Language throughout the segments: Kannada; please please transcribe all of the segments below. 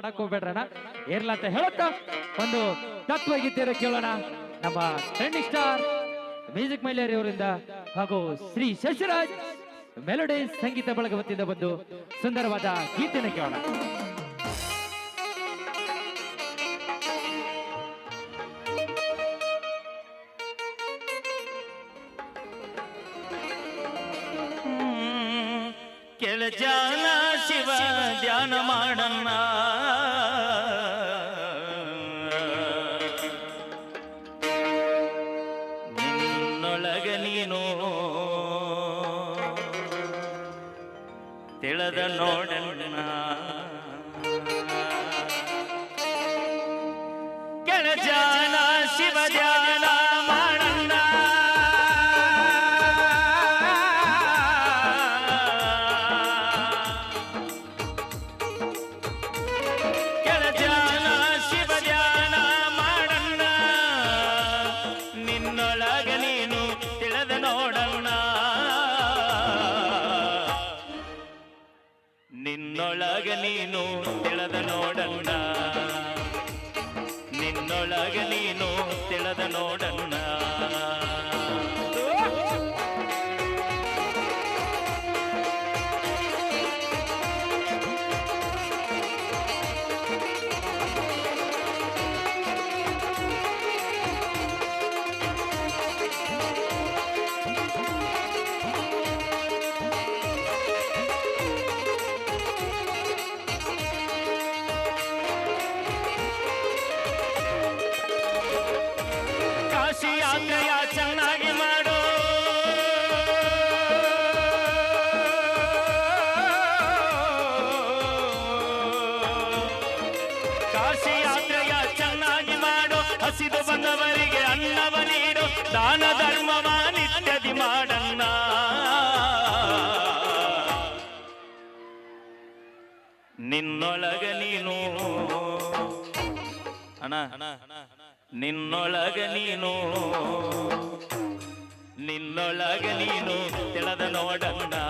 ಹಾಡಕ್ ಹೋಗ್ಬೇಡ್ರಣ ಇರ್ಲ ಅಂತ ಹೇಳುತ್ತಾ ಒಂದು ತತ್ವ ಗೀತೆಯನ್ನು ಕೇಳೋಣ. ನಮ್ಮ ಟ್ರೆಂಡಿಂಗ್ ಸ್ಟಾರ್ ಮ್ಯೂಸಿಕ್ ಮೈಲೇರಿ ಅವರಿಂದ ಹಾಗೂ ಶ್ರೀ ಶಶಿರಾಜ್ ಮೆಲೋಡಿ ಸಂಗೀತ ಬಳಗ ವತಿಯಿಂದ ಬಂದು ಸುಂದರವಾದ ಗೀತೆಯನ್ನು ಕೇಳೋಣ. ಕೆಳಜಾನ ಶಿವ, ಧ್ಯಾನ ಮಾಡಣ್ಣ. ತಿಳದ ನೋಡಣ್ಣ. ಕೆಳಜಾನ ನೀನು ತಿಳಿದ ನೋಡಣ್ಣ ಕಾಶಿ ಯಾತ್ರೆಯ ಚೆನ್ನಾಗಿ ಮಾಡು. ಕಾಶಿ ಯಾತ್ರೆಯ ಚೆನ್ನಾಗಿ ಮಾಡು. ಹಸಿದು ಬಂದವರಿಗೆ ಅನ್ನವ ನೀಡು. ದಾನ ಧರ್ಮವ ನಿತ್ಯದಿ ಮಾಡಣ್ಣ ನಿನ್ನೊಳಗ ನೀನು. ಅಣ್ಣ. ನಿನ್ನೊಳಗ ನೀನು. ನಿನ್ನೊಳಗ ನೀನು. ತಿಳದ ನೋಡಣ್ಣ.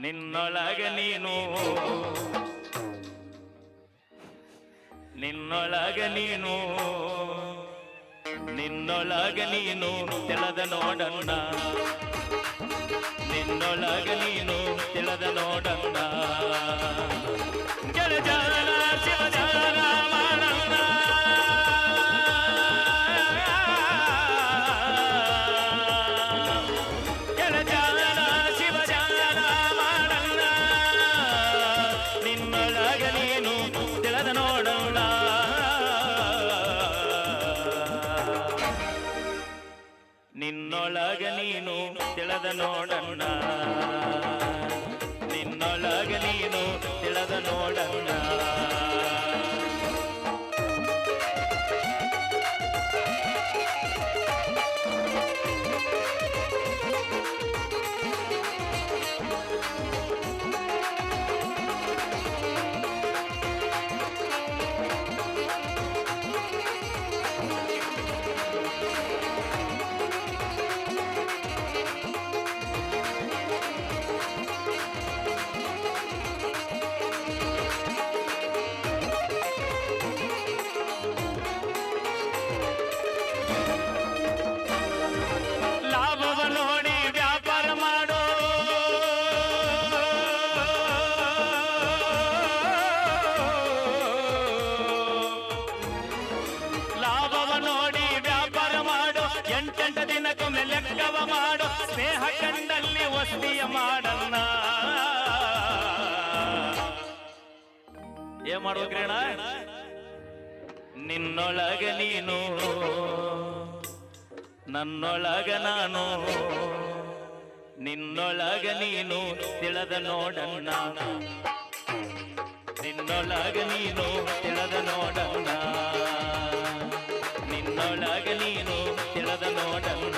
ನಿನ್ನೊಳಗ ನೀನು. ನಿನ್ನೊಳಗ ನೀನು. ನಿನ್ನೊಳಗ ನೀನು. ತೆಳದ ನೋಡಣ್ಣ. ನಿನ್ನೊಳಗ ನೀನು. ತೆಳದ ನೋಡಣ್ಣ. ಜಲಜಾನ ನೋಡಣ್ಣ. ನೋಡಿ ವ್ಯಾಪಾರ ಮಾಡು, ಎಂಟೆಂಟ ದಿನಕ್ಕೊಮ್ಮೆ ಲೆಕ್ಕವ ಮಾಡು, ಸ್ನೇಹ ಕಂಡಲ್ಲಿ ವಸ್ತಿಯ ಮಾಡಣ್ಣ ಏನ್ ಮಾಡ್ಬೇಕ್ರಿ ಅಣ್ಣ ನಿನ್ನೊಳಗ ನೀನು, ನನ್ನೊಳಗ ನಾನು, ನಿನ್ನೊಳಗ ನೀನು ತಿಳದ ನೋಡಣ್ಣ. ನಿನ್ನೊಳಗ ನೀನು ತಿಳದ ನೋಡಣ್ಣ. ನಿನ್ನೊಳಗ ನೀನು ತಿಳದ ನೋಡಣ್ಣ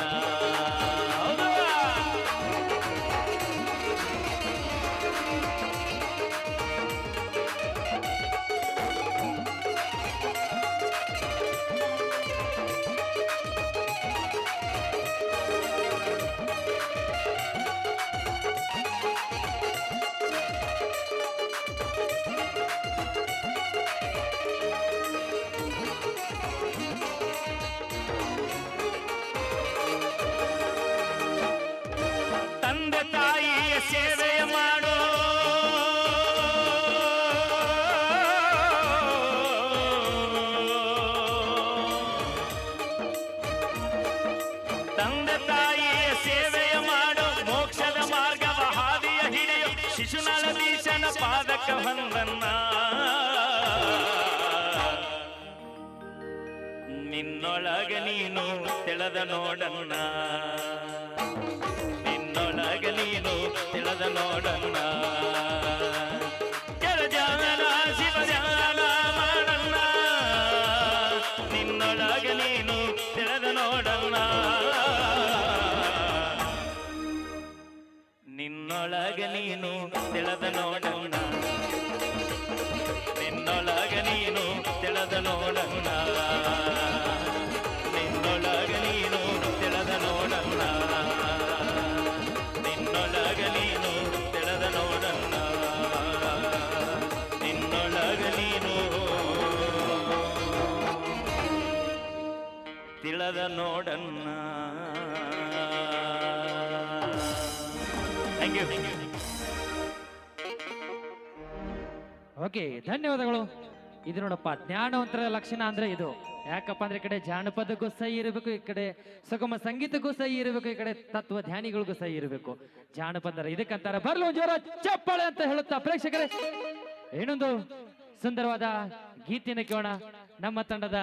ಸೇವೆಯ ಮಾಡೋ ಮೋಕ್ಷದ ಮಾರ್ಗವ ಹಾದಿಯ ಹಿಡಿಯೋ ಶಿಶುನಾಳದೀಶನ ಪಾದಕ ಬಂದನ್ನ. ನಿನ್ನೊಳಗ ನೀನು ತೆಳದ ನೋಡಣ್ಣ ನಿನ್ನೊಳಗ ನೀನು ತಿಳಿದ ನೋಡಣ್ಣ ಥ್ಯಾಂಕ್ ಯು ಓಕೆ ಧನ್ಯವಾದಗಳು. ಇದು ನೋಡಪ್ಪ, ಜ್ಞಾನವಂತರ ಲಕ್ಷಣ ಅಂದ್ರೆ ಇದು. ಯಾಕಪ್ಪ ಅಂದ್ರೆ ಈ ಕಡೆ ಜಾನಪದಕ್ಕೂ ಸಹಿ ಇರಬೇಕು, ಈ ಕಡೆ ಸುಗಮ ಸಂಗೀತಕ್ಕೂ ಸಹಿ ಇರಬೇಕು, ಈ ಕಡೆ ತತ್ವ ಧ್ಯಾನಿಗಳಿಗೂ ಸಹಿ ಇರಬೇಕು. ಜಾನಪದರ ಇದಕ್ಕಂತಾರ ಬರ್ಲು ಜೋರ ಚಪ್ಪಾಳೆ ಅಂತ ಹೇಳುತ್ತಾ ಪ್ರೇಕ್ಷಕರೇ. ಏನೊಂದು ಸುಂದರವಾದ ಗೀತೆಯನ್ನು ಕೇಳೋಣ. ನಮ್ಮ ತಂಡದ